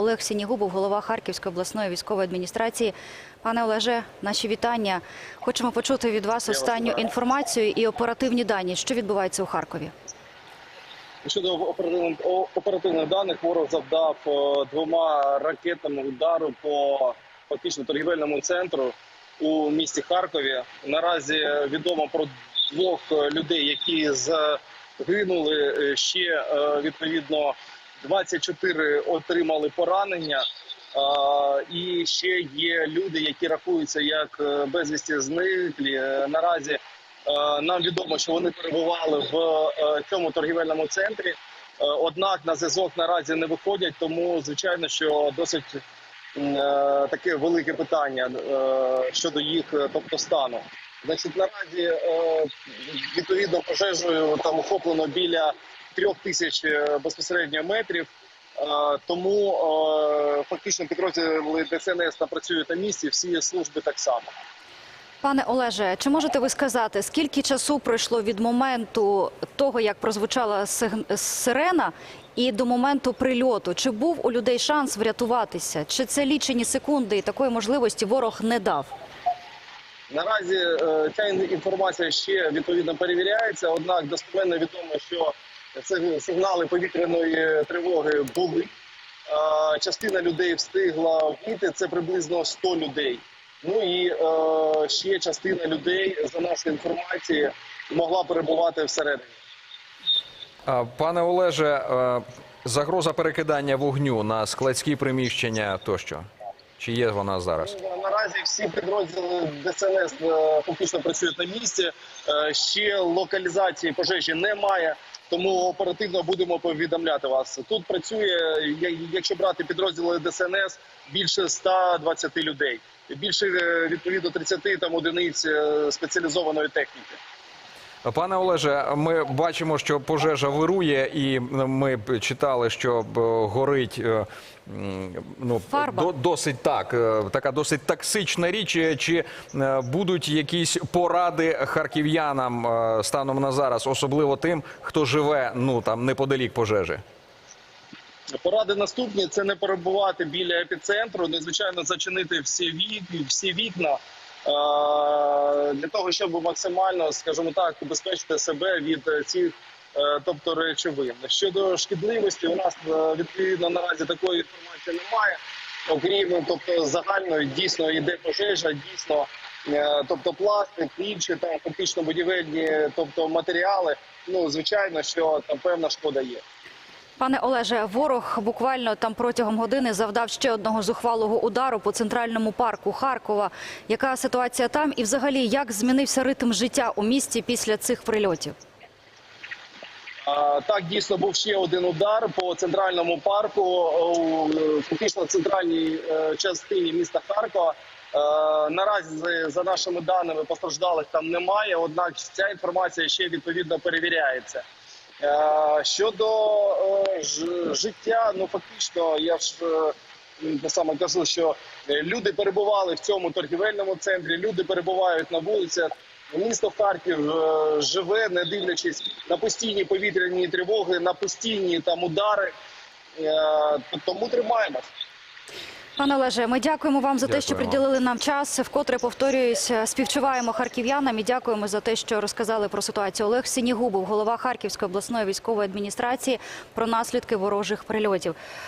Олег Сінігубов, голова Харківської обласної військової адміністрації. Пане Олеже, наші вітання. Хочемо почути від вас останню інформацію і оперативні дані, що відбувається у Харкові. Щодо оперативних, оперативних даних, ворог завдав двома ракетами удару по фактично торгівельному центру у місті Харкові. Наразі відомо про двох людей, які загинули. Е, Ще е, відповідно 24 отримали поранення. І ще є люди, які рахуються як е, безвісті зниклі. Е, Наразі Е, Нам відомо, що вони перебували в цьому торгівельному центрі. Однак на зв'язок наразі не виходять, тому звичайно, що досить таке велике питання щодо їх, тобто стану. Значить, наразі відповідно пожежею там охоплено біля трьох тисяч е, безпосередньо метрів. Е, Тому е, фактично підрозділи ДСНС напрацюють на місці, всі служби так само. Пане Олеже, чи можете ви сказати, скільки часу пройшло від моменту того, як прозвучала сирена, і до моменту прильоту? Чи був у людей шанс врятуватися? Чи це лічені секунди і такої можливості ворог не дав? Наразі ця інформація ще відповідно перевіряється. Однак достеменно відомо, що сигнали повітряної тривоги були. Частина людей встигла вийти, це приблизно 100 людей. Ну і е, ще частина людей, за нашою інформацією, могла перебувати всередині. Пане Олеже, е, загроза перекидання вогню на складські приміщення тощо. Чи є вона зараз? Наразі всі підрозділи ДСНС е, фактично працюють на місці. Е, Ще локалізації пожежі немає, тому оперативно будемо повідомляти вас. Тут працює, якщо брати підрозділи ДСНС, більше 120 людей. Більше е, відповідно 30 там одиниць е, спеціалізованої техніки. Пане Олеже, ми бачимо, що пожежа вирує, і ми читали, що горить е, ну, Фарба. до- досить так, е, така досить токсична річ. Чи е, будуть якісь поради харків'янам станом на зараз, особливо тим, хто живе ну там неподалік пожежі? Поради наступні це не перебувати біля епіцентру, незвичайно зачинити всі вікна, всі вікна для того, щоб максимально, скажімо так, убезпечити себе від е, цих, е, тобто речовин. Щодо шкідливості, у нас е, відповідно наразі такої інформації немає. Окрім тобто загальної дійсно йде пожежа, дійсно, е, тобто пластик, інші там фактично будівельні, тобто матеріали. Ну звичайно, що там певна шкода є. Пане Олеже, ворог буквально там протягом години завдав ще одного зухвалого удару по центральному парку Харкова. Яка ситуація там? І взагалі як змінився ритм життя у місті після цих прильотів? Так, дійсно був ще один удар по центральному парку е, фактично центральній е, частині міста Харкова. Е, Наразі за- за нашими даними постраждалих там немає. Однак ця інформація ще відповідно перевіряється. Е, Щодо е, життя, ну фактично, я ж е, саме кажу, що люди перебували в цьому торгівельному центрі, люди перебувають на вулицях. Місто Харків живе, не дивлячись на постійні повітряні тривоги, на постійні там удари. Тому тримаємось. Пане Олеже, ми дякуємо вам за те, що приділили нам час. Вкотре повторююсь, співчуваємо харків'янам і дякуємо за те, що розказали про ситуацію. Олег Сінігубов, голова Харківської обласної військової адміністрації, про наслідки ворожих прильотів.